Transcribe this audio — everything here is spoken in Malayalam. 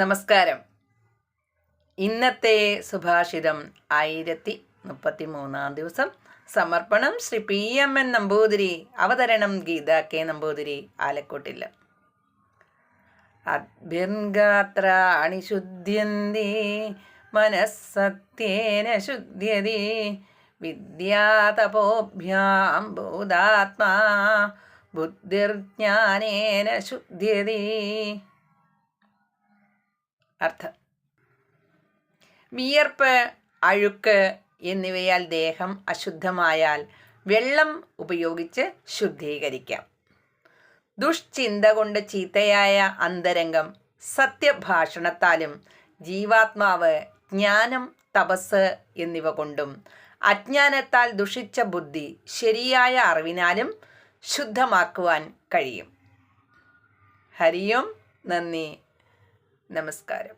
നമസ്കാരം. ഇന്നത്തെ സുഭാഷിതം ആയിരത്തി മുപ്പത്തി മൂന്നാം ദിവസം. സമർപ്പണം Shri P M N Namboothiri അവതരണം ഗീത കെ നമ്പൂതിരി ആലക്കോട്ടില്ല അഭ്യർഗാത്രാണി ശുദ്ധ്യന്തി മനസ്സത്യേന ശുദ്ധ്യതി വിദ്യാതപോഭ്യാം ഭൂതാത്മാ ബുദ്ധിർജ്ഞാനേന ശുദ്ധ്യതി. അർത്ഥം. വിയർപ്പ് അഴുക്ക് എന്നിവയാൽ ദേഹം അശുദ്ധമായാൽ വെള്ളം ഉപയോഗിച്ച് ശുദ്ധീകരിക്കാം. ദുഷ്ചിന്ത കൊണ്ട് ചീത്തയായ അന്തരംഗം സത്യഭാഷണത്താലും ജീവാത്മാവ് ജ്ഞാനം തപസ് എന്നിവ കൊണ്ടും അജ്ഞാനത്താൽ ദുഷിച്ച ബുദ്ധി ശരിയായ അറിവിനാലും ശുദ്ധമാക്കുവാൻ കഴിയും. ഹരിയും നന്ദി. നമസ്കാരം.